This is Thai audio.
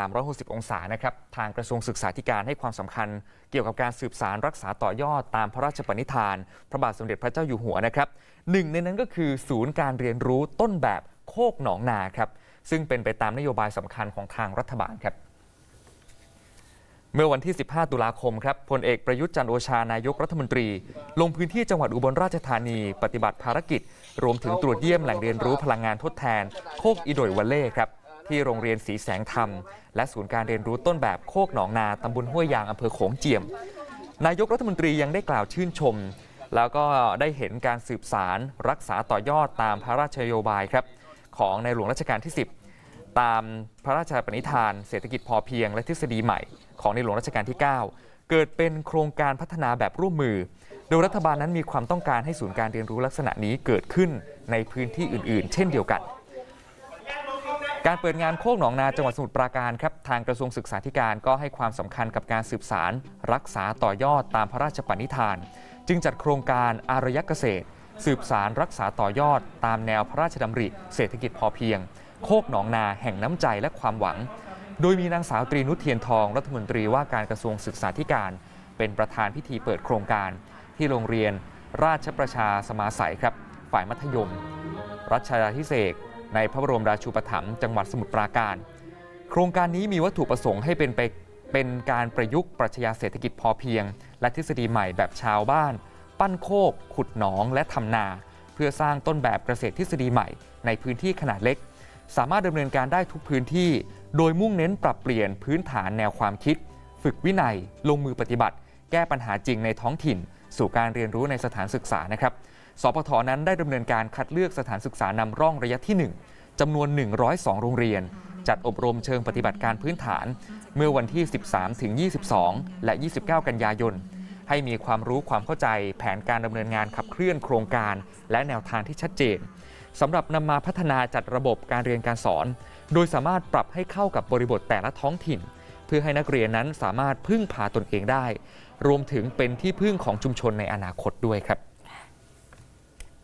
360 องศานะครับ ทางกระทรวงศึกษาธิการให้ความสำคัญ เกี่ยวกับการสืบสารรักษาต่อยอดตามพระราชปณิธาน พระบาทสมเด็จพระเจ้าอยู่หัวนะครับหนึ่งในนั้นก็คือศูนย์การเรียนรู้ต้นแบบโคกหนองนาครับ ซึ่งเป็นไปตามนโยบายสำคัญของทางรัฐบาลครับ เมื่อวันที่ 15 ตุลาคมครับพลเอกประยุทธ์จันโอชานายกรัฐมนตรี ลงพื้นที่จังหวัดอุบลราชธานี ปฏิบัติภารกิจ รวมถึงตรวจเยี่ยมแหล่งเรียนรู้พลังงานทดแทน โคกอิโดยวลเล่ครับ ที่โรงเรียนสีแสงธรรม และศูนย์การเรียนรู้ต้นแบบโคกหนองนาตำบลห้วยยางอำเภอโขงเจียม นายกรัฐมนตรียังได้กล่าวชื่นชม แล้วก็ได้เห็นการสืบสารรักษาต่อยอดตามพระราชโยบายครับของในหลวงรัชกาลที่ 10 ตามพระราชปณิธาน เศรษฐกิจพอเพียงและทฤษฎีใหม่ ของในหลวงรัชกาลที่ 9 เกิดเป็นโครงการพัฒนาแบบร่วมมือ โดยรัฐบาลนั้นมีความต้องการให้ศูนย์การเรียนรู้ลักษณะนี้เกิดขึ้นในพื้นที่อื่น ๆ เช่นเดียวกัน การเปิดงานโคกหนองนาจังหวัดสมุทรปราการครับทางกระทรวงศึกษาธิการก็ให้ความสำคัญกับการสืบสาร รักษาต่อยอดตามพระราชปณิธาน จึงจัดโครงการอารยเกษตร สืบสารรักษาต่อยอด ตามแนวพระราชดำริ เศรษฐกิจพอเพียง โคกหนองนาแห่งน้ำใจและความหวัง โดยมีนางสาวตรีนุชเทียนทองรัฐมนตรีว่าการกระทรวงศึกษาธิการ เป็นประธานพิธีเปิดโครงการ ที่โรงเรียน ราชประชาสมาสัยครับ ฝ่ายมัธยม รัชดาธิเศษก ในพระบรมราชูปถัมภ์จังหวัดสมุทรปราการ โครงการนี้มีวัตถุประสงค์ให้เป็นไปเป็นการประยุกต์ปรัชญาเศรษฐกิจพอเพียง และทฤษฎีใหม่แบบชาวบ้าน ปั้นโคก ขุดหนองและทำนา เพื่อสร้างต้นแบบเกษตรทฤษฎีใหม่ ในพื้นที่ขนาดเล็ก สามารถดำเนินการได้ทุกพื้นที่ โดยมุ่งเน้นปรับเปลี่ยนพื้นฐานแนวความคิด ฝึกวินัย ลงมือปฏิบัติ แก้ปัญหาจริงในท้องถิ่น สู่การเรียนรู้ในสถานศึกษานะครับ สปทนั้นได้ดำเนินการคัดเลือกสถานศึกษานำร่องระยะที่ 1จำนวน 102 โรงเรียน จัดอบรมเชิงปฏิบัติการพื้นฐาน เมื่อวันที่ 13ถึง22 และ 29 กันยายน ให้มีความรู้ความเข้าใจแผนการดำเนินงานขับเคลื่อนโครงการ และแนวทางที่ชัดเจนสำหรับนำมาพัฒนาจัดระบบการเรียนการสอน โดยสามารถปรับให้เข้ากับบริบทแต่ละท้องถิ่น เพื่อให้นักเรียนนั้นสามารถพึ่งพาตนเองได้ รวมถึงเป็นที่พึ่งของชุมชนในอนาคตด้วยครับ